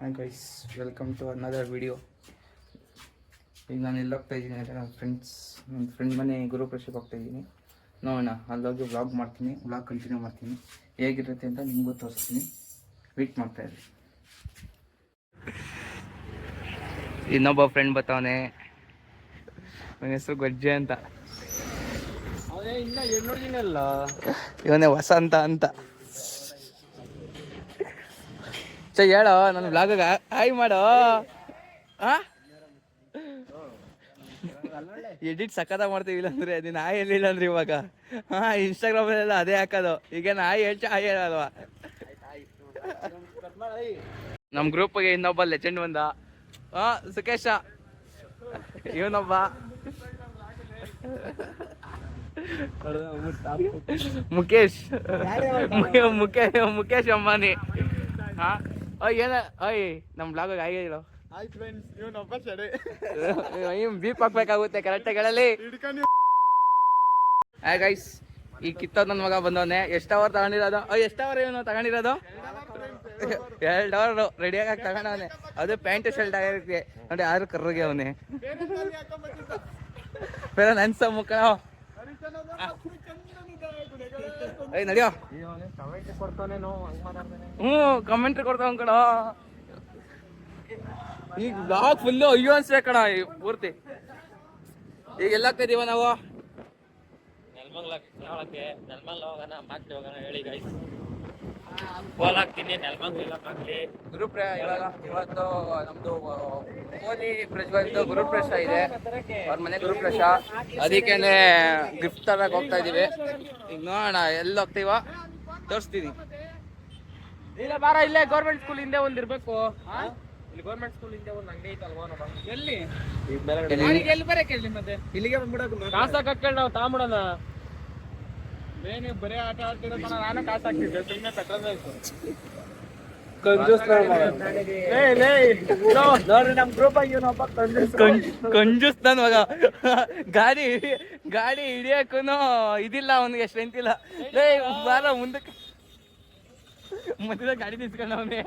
Hi guys welcome to another video ಈಗ ನಾನು ಎಲ್ಲಿ ಹೋಗ್ತಾ ಇದ್ದೀನಿ ಅಂದರೆ ನನ್ನ ಫ್ರೆಂಡ್ಸ್ ನನ್ನ ಫ್ರೆಂಡ್ ಮನೆ ಗುರುಪ್ರವೇಶಕ್ಕೆ ಹೋಗ್ತಾ ಇದ್ದೀನಿ. ನೋಡೋಣ ಅಲ್ಲೋಗಿ ವ್ಲಾಗ್ ಮಾಡ್ತೀನಿ ವ್ಲಾಗ್ ಕಂಟಿನ್ಯೂ ಮಾಡ್ತೀನಿ. ಹೇಗಿರುತ್ತೆ ಅಂತ ನಿಮಗೂ ತೋರಿಸ್ತೀನಿ. ವೀಟ್ ಮಾಡ್ತಾ ಇದ್ದೀನಿ ಇನ್ನೊಬ್ಬ ಫ್ರೆಂಡ್ ಬರ್ತಾವನೆ ನನ್ನ ಹೆಸರು ಗಜ್ಜೆ ಅಂತ. ಇವನೇ ವಸಂತ ಅಂತ. ಚ ಹೇಳೋ ನನ್ನ ಬ್ಲಾಗ ಹಾಯ್ ಮಾಡೋ. ಎಡಿಟ್ ಸಖತ ಮಾಡ್ತೀವಿ ಇಲ್ಲಾಂದ್ರೆ, ನೀನು ಹಾಯ್ ಹೇಳಿಲ್ಲ ಅಂದ್ರೆ ಇವಾಗ? ಹಾ ಇನ್ಸ್ಟಾಗ್ರಾಮಲ್ಲೆಲ್ಲ ಅದೇ ಹಾಕೋದು. ಈಗ ಹಾಯ್ ಹೇಳ್ಚ, ಹಾಯ್ ಹೇಳಲ್ವಾ? ನಮ್ಮ ಗ್ರೂಪ್ಗೆ ಇನ್ನೊಬ್ಬ ಲೆಜೆಂಡ್ ಬಂದ. ಹಾ ಸುಕೇಶ. ಇವನೊಬ್ಬ. ಮುಖೇಶ್ ಮುಖೇಶ್ ಅಂಬಾನಿ. ಹಾ ಓಯ್ ಏನ ಓಯ್ ನಮ್ಮ ಬ್ಲಾಗ್ ಆಗಿರೋ ಹಾಯ್ ಫ್ರೆಂಡ್ಸ್ ಇವನೊಬ್ಬ ಸಡೆ ಬೀಪ್ ಹಾಕ್ಬೇಕಾಗುತ್ತೆ ಕರೆಕ್ಟಾಗಿ ಹೇಳಲಿ ಹಾಯ್ ಗೈಸ್ ಈ ಕಿತ್ತೋದ್ ನನ್ನ ಮಗ ಬಂದವನೆ. ಎಷ್ಟು ಅವರ್ ತಗೊಂಡಿರೋದು? ಓ ಎಷ್ಟು ಅವರ್ ಏನೋ ತಗೊಂಡಿರೋದು? ಎರಡು ಅವರ್ ರೆಡಿಯಾಗಿ ತಗೊಂಡವನೆ ಅದು ಪ್ಯಾಂಟ್ ಶರ್ಟ್ ಆಗಿರುತ್ತೆ ನೋಡಿ ಯಾರು ಕರ್ರಿಗೆ ಅವನೇ. ಬೇರೆ ನನ್ಸ ಮುಖ. ಏಯ್ ನಡಿಯೋ. ಹ್ಞೂ ಕಮೆಂಟ್ರಿ ಕೊಡ್ತಾವ ಕಣ. ಈಗ ಬ್ಲಾಗ್ ಫುಲ್ಲು ಅಯ್ಯೋ ಅನ್ಸ್ಬೇಕು ಕಣ ಪೂರ್ತಿ. ಈಗ ಎಲ್ಲ ಕದೀವ ನಾವು? ನೆಲ್ಮಂಗ್ಲಕ್ಕೆ ನೆಲ್ಮಂಗ್ಲ ಹೋಗೋಣ ಮಾಕ್ಲಿ ಹೋಗೋಣ ಹೇಳಿ ಗೈಸ್ ಬೋಲ್ ಹಾಕ್ತೀನಿ ನೆಲ್ಮಂಗ್ಲ ಹಾಕ್ಲಿ ಇವಾಗ ಇವತ್ತು ನಮ್ದು ಕೋಲಿ ಪ್ರಜ್ವಲ್ದು ಗುರುಪ್ರವೇಶ ಇದೆ. ಅವ್ರ ಮನೆ ಗುರುಪ್ರವೇಶ ಅದಕ್ಕೆ ಗಿಫ್ಟ್ ತರಕ್ ಹೋಗ್ತಾ ಇದೀವಿ. ಈಗ ನೋಡೋಣ ಎಲ್ಲಿ ಹೋಗ್ತೀವ ತೋರಿಸ್ತೀನಿ. ಇಲ್ಲ ಬಾರ ಇಲ್ಲೇ ಗೌರ್ಮೆಂಟ್ ಸ್ಕೂಲ್ ಹಿಂದೆ ಒಂದ್ ಇರ್ಬೇಕು. ಇಲ್ಲಿ ಗೌರ್ಮೆಂಟ್ ಸ್ಕೂಲ್ ಹಿಂದೆ ಒಂದ್ ಅಂಗಡಿ ಐತಲ್ವಾ ನೋಡ ಎಲ್ಲಿ? ಎಲ್ಲಿ? ಬರಕ್ಕೆ ಹೇಳಿ ಮತ್ತೆ ಇಲ್ಲಿಗೆ ಬಂದ್ಬಿಡೋದು ಕಾಸು ಹಾಕೇಳಿ ನಾವು ತಾಂಬಿಡೋಣ ಬೇನೆ ಬರೇ ಆಟ ಆಡ್ತಿರೋ ತನ ನಾನು ಕಾಸು ಹಾಕ್ತಿದ್ದೆ ಸುಮ್ಮನೆ ಪೆಟ್ರೋಲ್ ಕಂಜೂಸ್ ನನ್ ಮಗ. ಗಾಡಿ ಗಾಡಿ ಹಿಡಿಯಕ್ಕೂ ಇದಿಲ್ಲ ಅವನಿಗೆ ಸ್ಟ್ರೆಂತ್ ಇಲ್ಲ. ಲೇ ಬಾರ ಮುಂದಕ್ಕೆ. ಮಧ್ಯದ ಗಾಡಿ ನಿಂತ್ಕೊಂಡವನೇ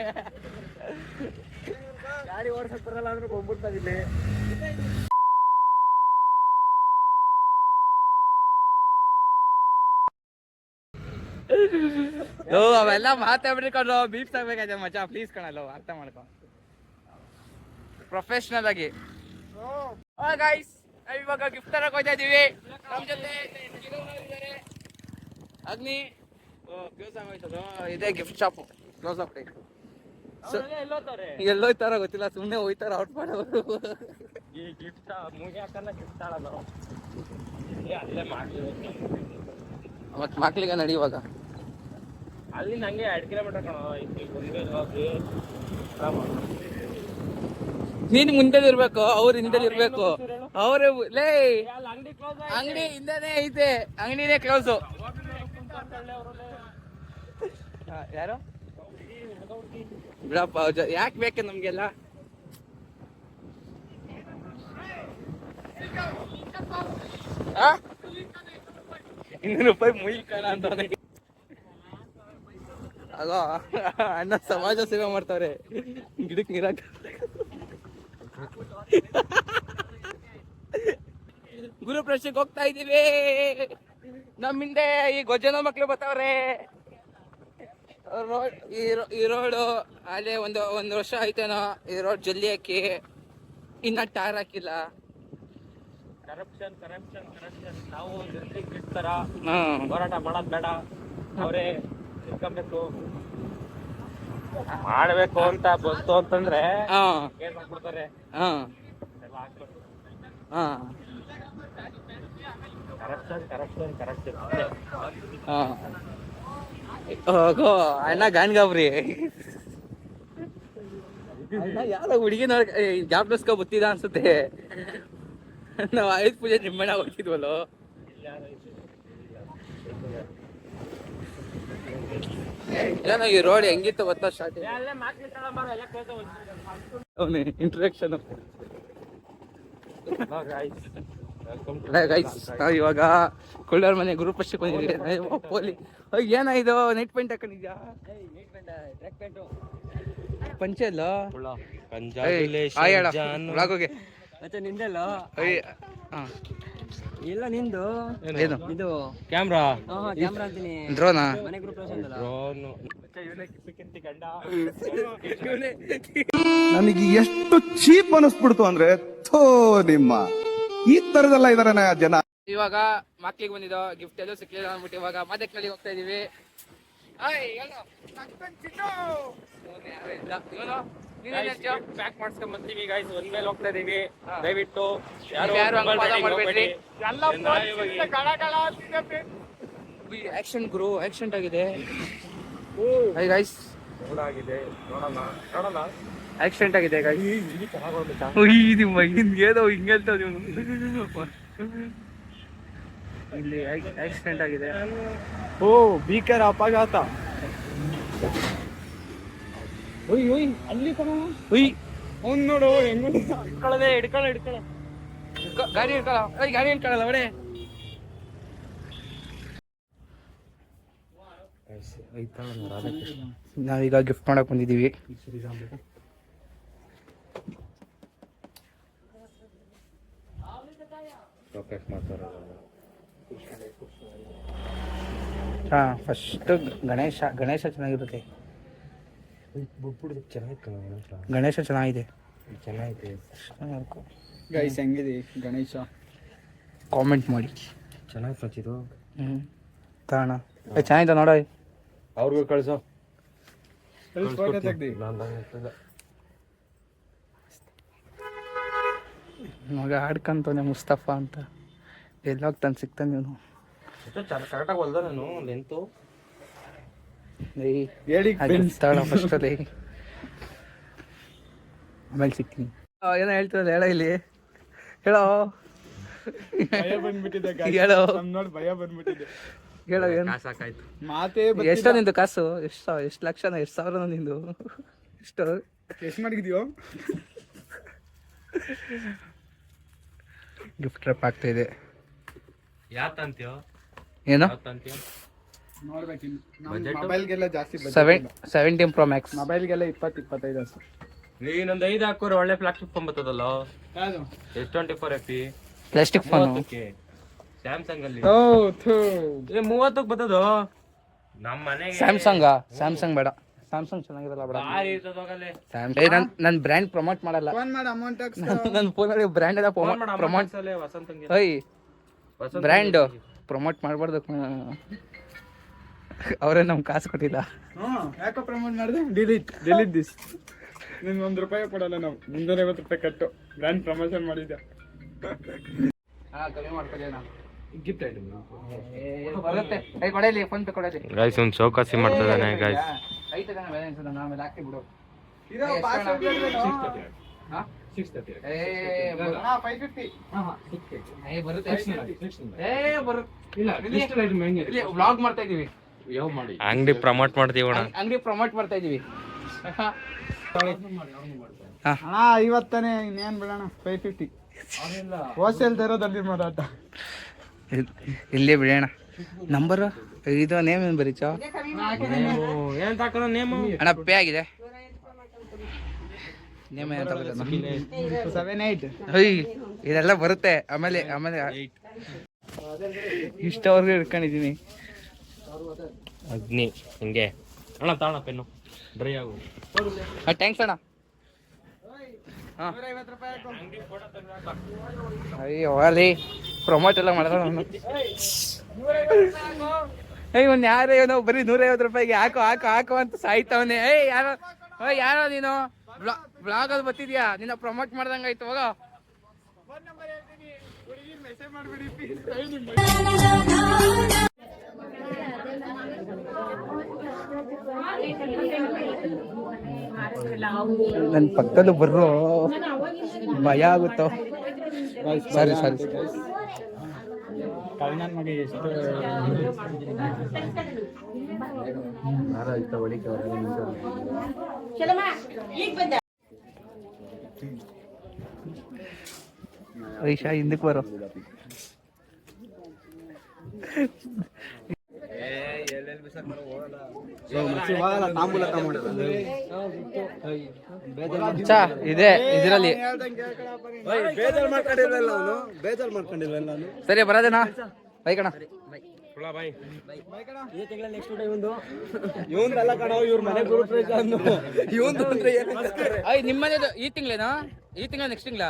ಗಾಡಿ ಓಡಿಸಕ್ ಬರಲ್ಲ ಅಂದ್ರೆ ಬಂದ್ಬಿಡ್ತಾವ ಇಲ್ಲಿ. ಓ ಅವೆಲ್ಲ ಮಾತಾಡ್ಬಿಡ್ಕೊಂಡು ಬೀಪ್ಸ್ ತಗೋಬೇಕಾಯ್ತು ಮಚ್ಚಾ? ಪ್ಲೀಸ್ ಕಣಲ್ಲ ಅರ್ಥ ಮಾಡ್ಕೊ. ಪ್ರೊಫೆಷನಲ್ ಆಗಿ. ಗೈಸ್ ಇವಾಗ ಗಿಫ್ಟ್ ತರಕ್ ಹೋಗ್ತಾ ಇದೀವಿ. ನಮ್ ಜೊತೆ. ಅಗ್ನಿ. ಕ್ಲೋಸ್ ಆಗೋಯ್ತದು? ಇದೇ ಗಿಫ್ಟ್ ಶಾಪ್ ಕ್ಲೋಸ್ ಅಪ್ ಎಲ್ಲೋತಾರೆ ಎಲ್ಲೋ ತರ ಗೊತ್ತಿಲ್ಲ ಸುಮ್ಮನೆ ಹೋಯ್ತಾರ ಔಟ್ ಮಾಡೋರು. ಈ ಗಿಫ್ಟ್ ಮುಗಿ ಹಾಕಲ್ಲ ಗಿಫ್ಟ್ ಆಡೋದು ಅಲ್ಲೇ. ಮಾಡ್ಲಿ ಮತ್ ಮಕ್ಳಿಗೆ ನಡಿ ಇವಾಗ. ಅಲ್ಲಿ ನಂಗೆ ಎರಡು ಕಿಲೋಮೀಟರ್ ಕಣ ಹೋಗಿ ನೀನ್ ಮುಂದೆ ಇರ್ಬೇಕು ಅವ್ರ ಹಿಂದೆ ಇರ್ಬೇಕು. ಅವ್ರ ಲೇ ಅಂಗಡಿ ಹಿಂದೆನೆ ಐತೆ ಅಂಗಡಿನೇ ಕ್ಲೋಸು ಯಾರು? ಬಿಡಪ್ಪ ಯಾಕೆ ಬೇಕು ನಮ್ಗೆಲ್ಲ? ಇನ್ನೂರು ರೂಪಾಯಿ ಮುಯಿ ಅಂತ ಅಗೋ ಅಣ್ಣ ಸಮಾಜ ಸೇವೆ ಮಾಡ್ತಾವ್ರೆ. ಗಿಡಕ್ಕೆ ಗುರು ಪ್ರಶ್ನೆಗೆ ಹೋಗ್ತಾ ಇದೀವಿ ನಮ್ಮ ಹಿಂದೆ ಈ ಗೊಜ್ಜನ ಮಕ್ಳು ಬರ್ತಾವ್ರೆ ರೋಡ್ ಈ ರೋಡ್ ಅಲ್ಲೇ ಒಂದು ಒಂದು ವರ್ಷ ಆಯ್ತೇನೋ ಈ ರೋಡ್ ಜಲ್ಲಿ ಹಾಕಿ ಇನ್ನ ಟಾರ್ ಹಾಕಿಲ್ಲ. ಕರಪ್ಷನ್ ಕರಪ್ಷನ್ ಕರಪ್ಷನ್ ನಾವು ಹೋರಾಟ ಮಾಡೋದ್ ಬೇಡ. ಅವರೇ ತಿಳ್ಕೊಬೇಕು. ಮಾಡ್ಬೇಕು ಅಂತ ಬಂತು ಅಂತಂದ್ರೆ ಹಾ. ಏನ್ ಮಾಡ್ಬಿಡ್ತಾರೆ? ಕರಪ್ಷನ್ ಕರಪ್ಷನ್ ಕರಪ್ಷನ್ ಹೋಗೋ ಅಣ್ಣ ಗಾನ್ಗಾಬ್ರಿ ಜಾಬ್ಲಸ್ಕೊ ಬತ್ತಿದ ಅನ್ಸುತ್ತೆ. ನಾವು ಆಯುಧ ಪೂಜೆ ನಿಮ್ಮಣ್ಣ ಹೋಗ್ತಿದ್ವಲ್ಲೋ. ಏನೋ ಈ ರೋಡ್ ಹೆಂಗಿತ್ತು ಗೊತ್ತಾ ಕೇಳ್ತಾ ಅವನೇ ಇಂಟ್ರಡಕ್ಷನ್ ಗೈಸ್ ನಾವು ಇವಾಗ ಕೊಳ್ಳೋರ್ ಮನೆ ಗ್ರೂಪ್ ಅಷ್ಟಕ್ಕೆ ಬಂದಿದ್ದೀವಿ ಪೋಲಿ. ಏನಾಯ್ತು ನೈಟ್ ಪಾಯಿಂಟ್ ಹಾಕೊಂಡಿದ್ಯಾ? ಪಂಚೆ ಅಲ್ಲ? ಹೋಗಿ. ಮತ್ತೆ ನಿಂದೆಲ್ಲ? ಹಾಂ ಇಲ್ಲ ನಿಂದು? ಏನು? ಇದು? ಕ್ಯಾಮ್ರಾ ಕ್ಯಾಮ್ರಾ ಅಂತೀನಿ. ಡ್ರೋನಾ ಮನೆ ಗ್ರೂಪ್ ಅಂತಲ್ಲ ನನಗೆ ಎಷ್ಟು ಚೀಪ್ ಅನಿಸ್ಬಿಡ್ತು ಅಂದ್ರೆ ಥೋ ನಿಮ್ಮ. ಈ ತರದೆಲ್ಲ ಇದಾರೆ ಜನ. ಇವಾಗ ಮಕ್ಕಳಿಗೆ ಬಂದಿದ್ದು ಗಿಫ್ಟ್ ಎಲ್ಲೂ ಸಿಕ್ಕಿಲ್ಲ ಅಂದ್ಬಿಟ್ಟು ಇವಾಗ ಕಳಿಗೆ ಹೋಗ್ತಾ ಇದೀವಿ. ಪ್ಯಾಕ್ ಮಾಡ್ಸ್ಕೊಂಡ್ ಬರ್ತೀವಿ ಗೈಸ್ ಒಂದ್ ಮೇಲೆ ಹೋಗ್ತಾ ಇದೀವಿ. ದಯವಿಟ್ಟು ಯಾರು ಉಯ್, ಆಕ್ಷನ್ ಗುರು ಆಕ್ಸಿಡೆಂಟ್ ಆಗಿದೆ. ಹೈ ಗೈಸ್ ಆಗಿದೆ ನೋಡೋಣ ನೋಡೋಣ ಆಕ್ಸಿಡೆಂಟ್ ಆಗಿದೆ ಹಿಂಗೇನೋ ಹಿಂಗೆ ಇಲ್ಲಿ ಆಕ್ಸಿಡೆಂಟ್ ಆಗಿದೆ. ಓ ಭೀಕರ ಅಪಘಾತ. ಒಯ್ ಒಯ್ ಅಲ್ಲಿ ಕಣ ಉಯ್ ಅವ್ನ್ ನೋಡು ಹೆಂಗ ಹಿಡ್ಕೊಳ್ಳದೆ ಹಿಡ್ಕೊಳ್ಳ ಹಿಡ್ಕೊಳ್ಳ ಗ- ಗಾಡಿ ನಾವೀಗ ಗಿಫ್ಟ್ ಮಾಡಕ್ ಬಂದಿದ್ದೀವಿ. ಹಾ ಫಸ್ಟ್ ಗಣೇಶ ಗಣೇಶ ಚೆನ್ನಾಗಿರುತ್ತೆ. ಗಣೇಶ ಚೆನ್ನಾಗಿದೆ. ಚೆನ್ನಾಗಿದೆ. ಗೈಸ್ ಹೆಂಗಿದೆ? ಗಣೇಶ. ಕಾಮೆಂಟ್ ಮಾಡಿ. ಚೆನ್ನಾಗಿ ಫ್ರೆಂಡ್ಸ್ ಹ್ಞೂ ತಾಣ ಏ ಚೆನ್ನಾಗಿದೆ ನೋಡ. ಅವ್ರಿಗೂ ಕಳ್ಸೋ. ಮಗ ಆಡ್ಕಂತವನೆ ಮುಸ್ತಫಾ ಅಂತ. ಎಲ್ಲೋಗ್ತಾನೆ ಸಿಗ್ತಾನೆ ಇವನು. ಕರೆಕ್ಟಾಗಿ ಹೊಲ್ದ ನಾನು ಲೆಂತು ಫಸ್ಟಲ್ಲಿ ಆಮೇಲೆ ಸಿಗ್ತೀನಿ ಆ, ಏನೋ ಹೇಳ್ತಿರೋದು ಹೇಳ ಇಲ್ಲಿ. ಹೇಳೋ. ಭಯ ಬಂದ್ಬಿಟ್ಟಿದೆ guys. ಹೇಳು. ನಮ್ ನೋಡಿ ಭಯ ಬಂದ್ಬಿಟ್ಟಿದೆ. ಹೇಳೋ ಏನು? ಸಾಕಾಯ್ತು ಮಾತೇ ಎಷ್ಟೋ ನಿಂದು ಕಾಸು? ಎಷ್ಟು ಎಷ್ಟು ಲಕ್ಷನ ಎಷ್ಟು ಸಾವಿರ ನಿಂದು? ಎಷ್ಟು? ಎಷ್ಟು ಮಾಡಿದ್ಯೋ? ಗಿಫ್ಟ್ ರಪ್ ಆಗ್ತಾ ಇದೆ. ಯಾತಂತ್ಯೋ ಏನೋ? ಮೊಬೈಲ್ಗೆಲ್ಲ ಜಾಸ್ತಿ ಸೆವೆನ್ ಸೆವೆಂಟೀನ್ ಪ್ರೋ ಮ್ಯಾಕ್ಸ್ ಮೊಬೈಲ್ಗೆಲ್ಲ ಇಪ್ಪತ್ತು ಇಪ್ಪತ್ತೈದು ಅಷ್ಟು. ಇನ್ನೊಂದು ಐದು ಹಾಕೋರು ಒಳ್ಳೆ ಫ್ಲಾಗ್ಶಿಪ್ ಫೋನ್ ಬರ್ತದಲ್ಲ? S twenty four F P plastic phone Samsung ಅಲ್ಲಿ. ಓ ಥೂ ಏ ಮೂವತ್ತಕ್ಕೆ ಬರ್ತದ? ನಮ್ಮ ಮನೆಗೆ ಸ್ಯಾಮ್ಸಂಗ್ ಸ್ಯಾಮ್ಸಂಗ್ ಬೇಡ. ಸ್ಯಾಮ್ಸಂಗ್ ಚೆನ್ನಾಗಿರಲ್ಲ ಬೇಡ ಭಾರಿ ಇರ್ತದ ಹೋಗಲ್ಲೇ. ಸ್ಯಾಮ್ ಏ ನನ್ ನನ್ನ ಬ್ರ್ಯಾಂಡ್ ಪ್ರಮೋಟ್ ಮಾಡಲ್ಲ. ಫೋನ್ ಮಾಡಿ ಅಮೌಂಟ್ ನನ್ನ ಫೋನಲ್ಲಿ ಬ್ರ್ಯಾಂಡ್ ಎಲ್ಲ ಪ್ರಮೋಟ್ ಪ್ರಮೋಟ್ ವಸಂತಂಗೆ. ಓಯ್ ವಸಂತ ಬ್ರ್ಯಾಂಡ್ ಪ್ರಮೋಟ್ ಮಾಡಬಾರ್ದು ಅವರೇ ನಮ್ ಕಾಸು ಕೊಟ್ಟಿಲ್ಲ. ಹ್ಮ್ ಯಾಕೋ ಪ್ರಮೋಟ್ ಮಾಡಿದೆ? ಡಿಲೀಟ್ ಡಿಲೀಟ್ ದಿಸ್ ನಿಮ್ಗೆ ಒಂದು ರೂಪಾಯಿ ಕೊಡಲ್ಲ ನಾವು. ಮುನ್ನೂರ ಐವತ್ತು ರೂಪಾಯಿ ಕಟ್ಟು. ಗ್ರ್ಯಾಂಡ್ ಪ್ರಮೋಷನ್ ಮಾಡಿದ್ದೆ ಗಿಫ್ಟ್ ಬರುತ್ತೆ. ಏ ಕೊಡಲಿ ಫೋನ್ ಪೇ ಕೊಡಲಿ ಗೈಸ್ ಒಂದು ಚೌಕಾಸಿ ಮಾಡ್ತಿದ್ದಾನೆ ಗೈಸ್ ಐತೆ ತಾನೆ ಬ್ಯಾಲೆನ್ಸ್ ಅದ ಆಮೇಲೆ ಹಾಕಿ ಬಿಡು. ಹಾ? ಏ, ಬರು- ಹಾ, 550. ಏ, ಬರುತ್ತೆ. ಏ ಬರುತ್ತೆ. ಇಲ್ಲಿ ವ್ಲಾಗ್ ಮಾಡ್ತಾ ಇದೀವಿ. ಅಂಗಡಿ ಪ್ರಮೋಟ್ ಮಾಡ್ತೀವಣ ಅಂಗಡಿ ಪ್ರಮೋಟ್ ಮಾಡ್ತಾ ಇದೀವಿ. ಅಣ್ಣ ಐವತ್ತನೇ ಇನ್ನೇನ್ ಬಿಡೋಣ? ಫೈವ್ ಫಿಫ್ಟಿ ಹೋಲ್ಸೇಲ್ ತರೋದಲ್ಲಿ ಮಾರಾಟ ಇಲ್ಲೇ ಬಿಡೋಣ. ನಂಬರ್ ಇದು ನೇಮ್ ಏನು ಬರೀಚೋ? ಏನ್? ತಾಕೋಣ ನೇಮು ಅಣ್ಣ ಪೇ ಆಗಿದೆ. ನೇಮ್ ಏನು ಸೆವೆನ್ ಏಯ್ಟ್ ಇದೆಲ್ಲ ಬರುತ್ತೆ. ಆಮೇಲೆ ಆಮೇಲೆ ಇಷ್ಟವರೆಗೂ ಇಟ್ಕೊಂಡಿದ್ದೀನಿ ಅಗ್ನಿ ಹಿಂಗೆ. ಅಣ್ಣ ತಾಣ ಪೆನ್ನು. ಡ್ರೈ ಆಗು. ಥ್ಯಾಂಕ್ಸ್ ಅಣ್ಣ. ಹಾಂ. ಅಯ್ಯೋ ಅಲ್ಲಿ ಪ್ರಮೋಟ್ ಎಲ್ಲ ಮಾಡಿದ್ರೆ ನಾನು ಏಯ್ ಒಂದು ಯಾರೇ ನಾವು ಬರೀ ನೂರೈವತ್ತು ರೂಪಾಯಿಗೆ ಹಾಕು ಹಾಕು ಹಾಕು ಅಂತ ಸಾಯ್ತಾವನೆ. ಏಯ್ ಯಾರೋ ಓಯ್ ಯಾರೋ ನೀನು? ಬ್ಲಾಗ್ ಬ್ಲಾಗಲ್ಲಿ ಬರ್ತಿದ್ಯಾ? ನಿನ್ನ ಪ್ರಮೋಟ್ ಮಾಡ್ದಂಗೆ ಆಯ್ತು ಹೋಗೋ. ನನ್ನ ಪಕ್ಕದ ಬರ್ರು ಭಯ ಆಗುತ್ತೋ? ಸರಿ ಸರಿ ಕಳ್ನನ್ ಮಗ ಎಷ್ಟು ಐಶಾ ಹಿಂದಕ್ಕೆ ಬರೋ. ಇದೆ ಇದರಲ್ಲಿ. ಸರಿ ಬರೋದೇನಾ? ಬೈ ಕಣ. ನಿಮ್ಮನೆ ಈ ತಿಂಗಳೇನಾ? ಈ ತಿಂಗಳ ನೆಕ್ಸ್ಟ್ ತಿಂಗಳ?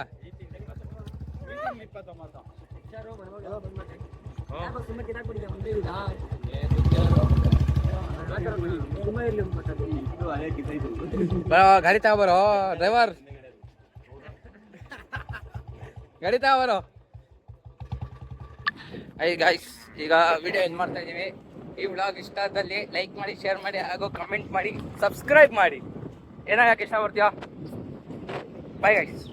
ಗಾಡಿ ತಗೊಬರೋ ಡ್ರೈವರ್. ಗಾಡಿ ತಗೊಬರೋ ಐ ಗಾಯ್ಸ್ ಈಗ ವಿಡಿಯೋ ಎಂಡ್ ಮಾಡ್ತಾ ಇದೀವಿ. ಈ ವ್ಲಾಗ್ ಇಷ್ಟ ಆದಲ್ಲಿ ಲೈಕ್ ಮಾಡಿ ಶೇರ್ ಮಾಡಿ, ಹಾಗೂ ಕಮೆಂಟ್ ಮಾಡಿ ಸಬ್ಸ್ಕ್ರೈಬ್ ಮಾಡಿ. ಏನಾಗಕ್ಕೆ ಇಷ್ಟ ಬರ್ತೀಯಾ ಬಾಯ್ ಗೈಸ್